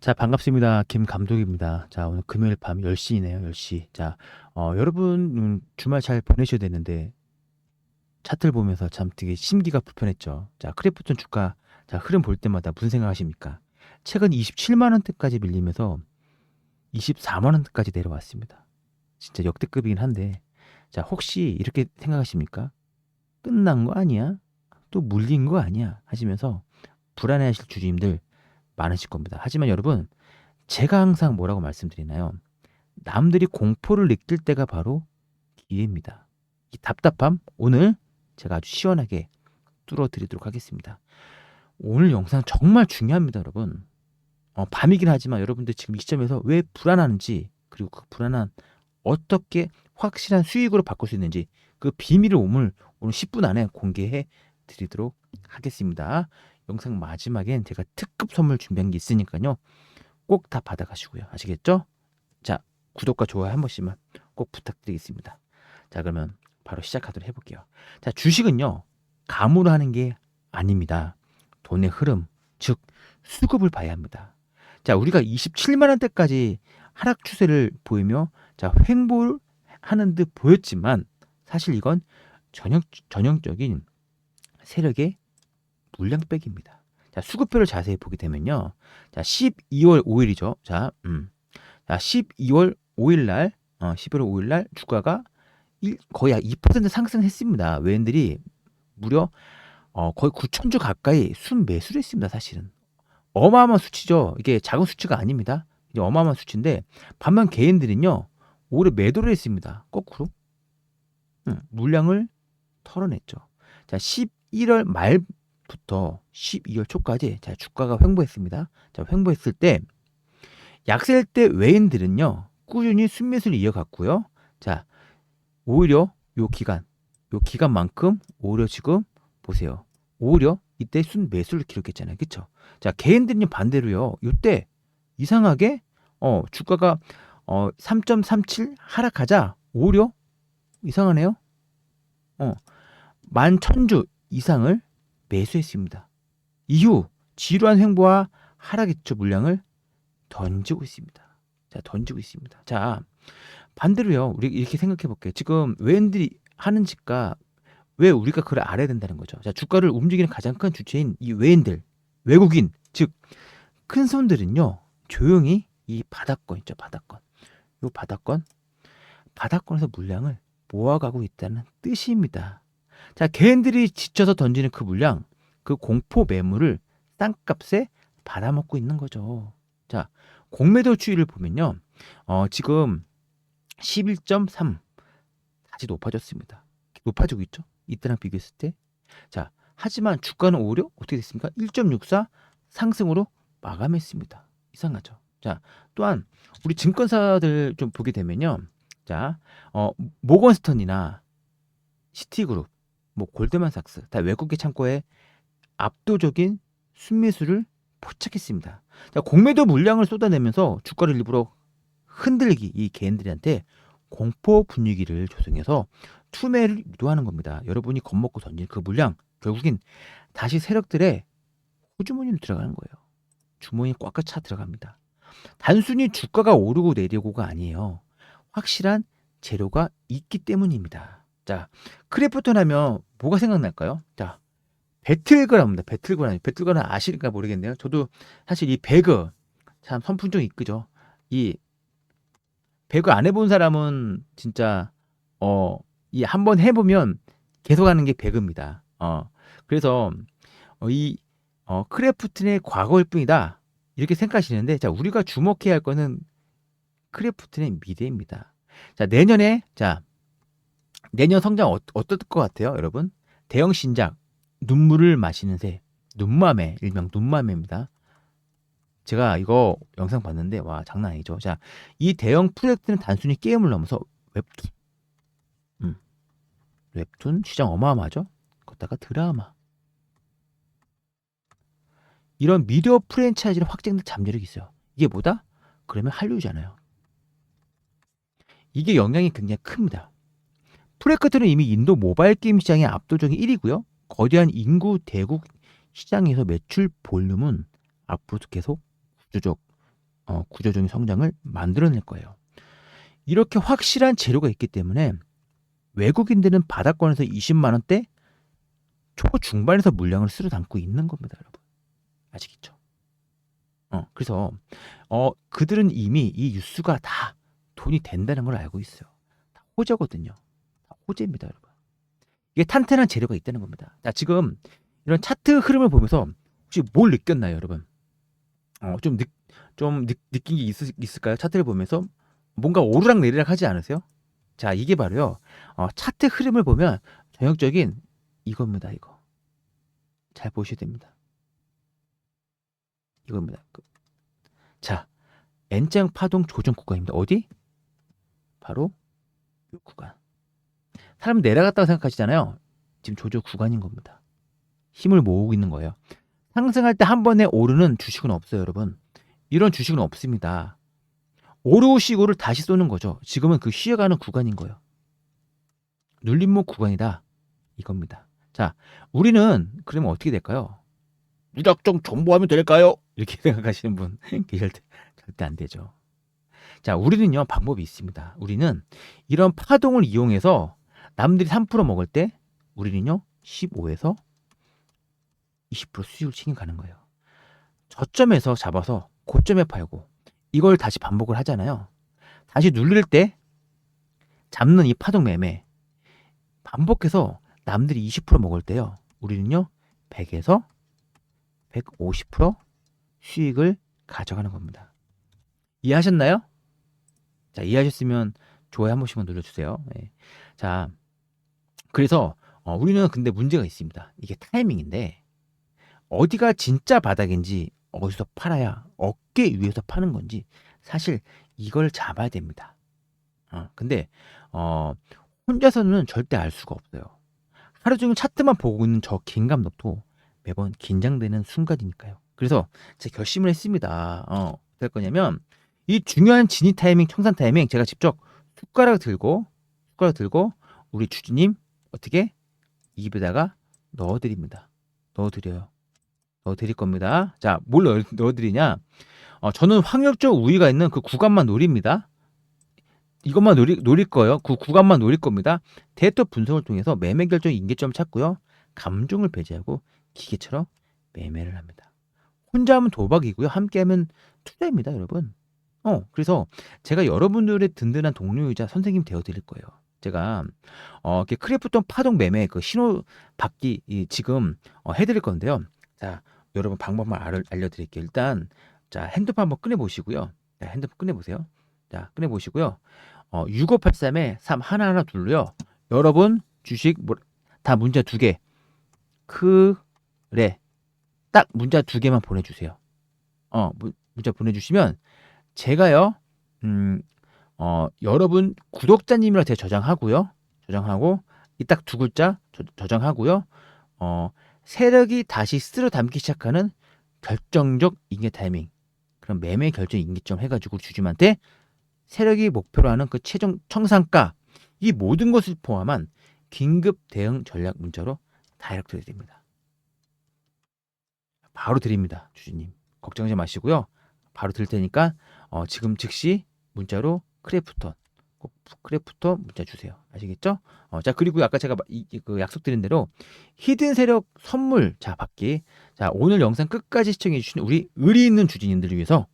자, 반갑습니다. 김 감독입니다. 자, 오늘 금요일 밤 10시네요. 10시. 자, 어, 여러분 음, 주말 잘 보내셔야 되는데 차트를 보면서 참 되게 심기가 불편했죠. 자, 크래프톤 주가 자, 흐름 볼 때마다 무슨 생각 하십니까? 최근 27만 원대까지 밀리면서 24만 원대까지 내려왔습니다. 진짜 역대급이긴 한데 자, 혹시 이렇게 생각하십니까? 끝난 거 아니야? 또 물린 거 아니야? 하시면서 불안해하실 주주님들 많으실 겁니다. 하지만 여러분, 제가 항상 뭐라고 말씀드리나요? 남들이 공포를 느낄 때가 바로 기회입니다. 이 답답함 오늘 제가 아주 시원하게 뚫어드리도록 하겠습니다. 오늘 영상 정말 중요합니다, 여러분. 어, 밤이긴 하지만 여러분들 지금 이 시점에서 왜 불안하는지 그리고 그 불안한 어떻게 확실한 수익으로 바꿀 수 있는지 그 비밀을 오늘 오늘 10분 안에 공개해 드리도록 하겠습니다. 영상 마지막엔 제가 특급 선물 준비한 게 있으니까요. 꼭 다 받아가시고요. 아시겠죠? 자, 구독과 좋아요 한 번씩만 꼭 부탁드리겠습니다. 자, 그러면 바로 시작하도록 해볼게요. 자, 주식은요, 감으로 하는 게 아닙니다. 돈의 흐름, 즉, 수급을 봐야 합니다. 자, 우리가 27만 원대까지 하락 추세를 보이며, 자, 횡보를 하는 듯 보였지만, 사실 이건 전형, 전형적인 세력의 물량백입니다. 자, 수급표를 자세히 보게 되면요. 자, 12월 5일이죠. 자, 음. 자, 12월 5일 날, 어, 11월 5일 날 주가가 1, 거의 2% 상승했습니다. 외인들이 무려 어, 거의 9천주 가까이 순 매수를 했습니다. 사실은. 어마어마한 수치죠. 이게 작은 수치가 아닙니다. 이제 어마어마한 수치인데 반면 개인들은요. 오히려 매도를 했습니다. 거꾸로. 음, 물량을 털어냈죠. 자, 11월 말 부터 12월 초까지 자, 주가가 횡보했습니다. 자, 횡보했을 때 약세일 때 외인들은요. 꾸준히 순매수를 이어갔고요. 자, 오히려 요 기간, 요 기간만큼 오히려 지금 보세요. 오히려 이때 순 매수를 기록했잖아요. 그쵸? 자, 개인들은 반대로요. 이때 이상하게 어, 주가가 어, 3.37 하락하자 오히려 이상하네요. 어, 만 천주 이상을 매수했습니다. 이후 지루한 횡보와 하락이죠 물량을 던지고 있습니다. 자, 던지고 있습니다. 자, 반대로요. 우리 이렇게 생각해 볼게요. 지금 외인들이 하는 짓과 왜 우리가 그걸 알아야 된다는 거죠. 자, 주가를 움직이는 가장 큰 주체인 이 외인들, 외국인, 즉 큰 손들은요. 조용히 이 바닥권 있죠, 바닥권. 요 바닥권 바닥권에서 물량을 모아가고 있다는 뜻입니다. 자, 개인들이 지쳐서 던지는 그 물량, 그 공포 매물을 땅값에 받아먹고 있는 거죠. 자, 공매도 추이를 보면요. 어, 지금 11.3 다시 높아졌습니다. 높아지고 있죠. 이때랑 비교했을 때. 자, 하지만 주가는 오히려 어떻게 됐습니까? 1.64 상승으로 마감했습니다. 이상하죠. 자, 또한 우리 증권사들 좀 보게 되면요. 자, 어, 모건스턴이나 시티그룹, 뭐 골드만삭스 다 외국계 창고에 압도적인 순매수를 포착했습니다. 자, 공매도 물량을 쏟아내면서 주가를 일부러 흔들기 이 개인들한테 공포 분위기를 조성해서 투매를 유도하는 겁니다. 여러분이 겁먹고 던진 그 물량 결국엔 다시 세력들의 호주머니로 들어가는 거예요. 주머니 꽉꽉 차 들어갑니다. 단순히 주가가 오르고 내리고가 아니에요. 확실한 재료가 있기 때문입니다. 자, 크래프톤 하면 뭐가 생각날까요? 자, 배틀그라운드, 배틀그라운드, 배틀그라운드 아실까 모르겠네요. 저도 사실 이 배그 참 선풍적 이끄죠. 이 배그 안 해본 사람은 진짜 어 이 한 번 해보면 계속 하는 게 배그입니다. 어 그래서 어, 이 어, 크래프튼의 과거일 뿐이다 이렇게 생각하시는데 자 우리가 주목해야 할 거는 크래프튼의 미래입니다. 자 내년에 자 내년 성장 어, 어떨 것 같아요, 여러분? 대형 신작 눈물을 마시는 새 눈맘에 일명 눈맘입니다. 제가 이거 영상 봤는데 와 장난 아니죠. 자, 이 대형 프로젝트는 단순히 게임을 넘어서 웹툰, 음, 웹툰 시장 어마어마하죠. 거기다가 드라마 이런 미디어 프랜차이즈를 확장될 잠재력이 있어요. 이게 뭐다? 그러면 한류잖아요. 이게 영향이 굉장히 큽니다. 프레크트는 이미 인도 모바일 게임 시장의 압도적인 1위고요. 거대한 인구 대국 시장에서 매출 볼륨은 앞으로도 계속 구조적 어, 구조적인 성장을 만들어낼 거예요. 이렇게 확실한 재료가 있기 때문에 외국인들은 바닥권에서 20만 원대 초중반에서 물량을 쓸어 담고 있는 겁니다, 여러분. 아시겠죠? 어, 그래서 어, 그들은 이미 이 뉴스가 다 돈이 된다는 걸 알고 있어요. 다 호재거든요. 다 호재입니다, 여러분. 이게 탄탄한 재료가 있다는 겁니다. 자, 지금 이런 차트 흐름을 보면서 혹시 뭘 느꼈나요, 여러분? 어, 좀, 느, 좀 느, 느낀 게 있, 있을까요? 차트를 보면서 뭔가 오르락 내리락 하지 않으세요? 자, 이게 바로요. 어, 차트 흐름을 보면 전형적인 이겁니다, 이거. 잘 보셔야 됩니다. 이겁니다. 그- 자, N장 파동 조정 구간입니다. 어디? 바로 이 구간. 사람 내려갔다고 생각하시잖아요. 지금 조정 구간인 겁니다. 힘을 모으고 있는 거예요. 상승할 때 한 번에 오르는 주식은 없어요, 여러분. 이런 주식은 없습니다. 오르시고를 다시 쏘는 거죠. 지금은 그 쉬어가는 구간인 거예요. 눌림목 구간이다. 이겁니다. 자, 우리는 그러면 어떻게 될까요? 무작정 존버하면 될까요? 이렇게 생각하시는 분 계실 때 절대 안 되죠. 자, 우리는요, 방법이 있습니다. 우리는 이런 파동을 이용해서 남들이 3% 먹을 때 우리는요, 15에서 20% 수익을 챙겨가는 거예요. 저점에서 잡아서 고점에 팔고 이걸 다시 반복을 하잖아요. 다시 눌릴 때 잡는 이 파동 매매 반복해서 남들이 20% 먹을 때요. 우리는요. 100에서 150% 수익을 가져가는 겁니다. 이해하셨나요? 자, 이해하셨으면 좋아요 한 번씩만 눌러주세요. 네. 자, 그래서 어, 우리는 근데 문제가 있습니다. 이게 타이밍인데 어디가 진짜 바닥인지 어디서 팔아야 어깨 위에서 파는 건지 사실 이걸 잡아야 됩니다. 어, 근데 어, 혼자서는 절대 알 수가 없어요. 하루 종일 차트만 보고 있는 저 긴 감독도 매번 긴장되는 순간이니까요. 그래서 제가 결심을 했습니다. 어, 어떨 거냐면 이 중요한 진입 타이밍, 청산 타이밍 제가 직접 숟가락 들고 숟가락 들고 우리 주주님 어떻게 입에다가 넣어드립니다. 넣어드려요. 넣어드릴 겁니다. 자, 뭘 넣어, 넣어드리냐? 어, 저는 확률적 우위가 있는 그 구간만 노립니다. 이것만 노리, 노릴 거예요. 그 구간만 노릴 겁니다. 데이터 분석을 통해서 매매 결정 인계점 찾고요. 감정을 배제하고 기계처럼 매매를 합니다. 혼자 하면 도박이고요. 함께 하면 투자입니다, 여러분. 어, 그래서 제가 여러분들의 든든한 동료이자 선생님 되어 드릴 거예요. 제가 어, 이렇게 크래프톤 파동 매매 그 신호 받기 이, 지금 어, 해드릴 건데요. 자, 여러분 방법만 알, 알려드릴게요. 일단 자 핸드폰 한번 꺼내 보시고요. 자, 핸드폰 꺼내 보세요. 자, 꺼내 보시고요. 어, 6583에 3 하나 하나 둘러요. 여러분 주식 뭐, 다 문자 두 개. 그래. 딱 문자 두 개만 보내주세요. 어, 문, 문자 보내주시면 제가요, 음, 어, 여러분 구독자님이라 제가 저장하고요. 저장하고 이 딱 두 글자 저, 저장하고요. 어, 세력이 다시 쓸어 담기 시작하는 결정적 인계 타이밍. 그럼 매매 결정 인계점 해가지고 주주님한테 세력이 목표로 하는 그 최종 청산가 이 모든 것을 포함한 긴급 대응 전략 문자로 다이렉트로 드립니다. 바로 드립니다, 주주님. 걱정하지 마시고요. 바로 드릴 테니까 어, 지금 즉시 문자로 크래프톤 꼭 크래프톤 문자 주세요. 아시겠죠? 어, 자 그리고 아까 제가 이, 이, 그 약속드린 대로 히든 세력 선물 자 받기 자 오늘 영상 끝까지 시청해 주신 우리 의리 있는 주주님들을 위해서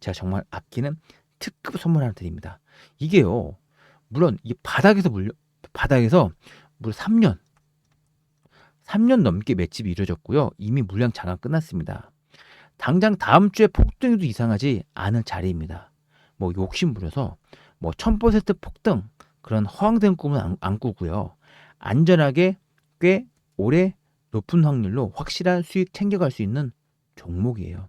제가 정말 아끼는 특급 선물 하나 드립니다. 이게요 물론 이 바닥에서 물려 바닥에서 무려 3년 3년 넘게 맷집이 이루어졌고요 이미 물량 장악 끝났습니다. 당장 다음 주에 폭등해도 이상하지 않은 자리입니다. 뭐 욕심 부려서 뭐 1000% 폭등 그런 허황된 꿈은 안, 안 꾸고요. 안전하게 꽤 오래 높은 확률로 확실한 수익 챙겨갈 수 있는 종목이에요.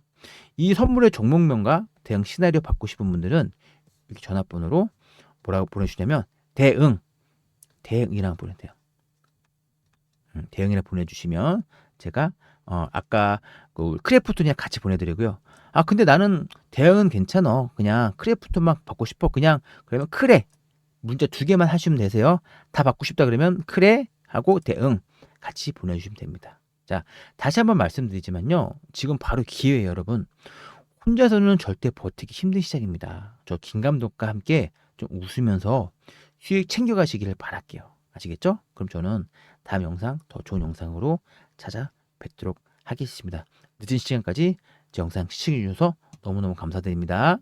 이 선물의 종목명과 대응 시나리오 받고 싶은 분들은 여기 전화번호로 뭐라고 보내주냐면 대응 대응이랑 보내세요. 음, 대응이라 보내주시면 제가 어, 아까 그 크래프톤이랑 같이 보내드리고요. 아 근데 나는 대응은 괜찮어. 그냥 크래프톤만 받고 싶어. 그냥 그러면 크래 문자 두 개만 하시면 되세요. 다 받고 싶다 그러면 크래 하고 대응 같이 보내주시면 됩니다. 자 다시 한번 말씀드리지만요. 지금 바로 기회예요, 여러분. 혼자서는 절대 버티기 힘든 시장입니다. 저 김 감독과 함께 좀 웃으면서 수익 챙겨가시기를 바랄게요. 아시겠죠? 그럼 저는 다음 영상 더 좋은 영상으로 찾아뵙도록 하겠습니다. 늦은 시간까지 제 영상 시청해주셔서 너무너무 감사드립니다.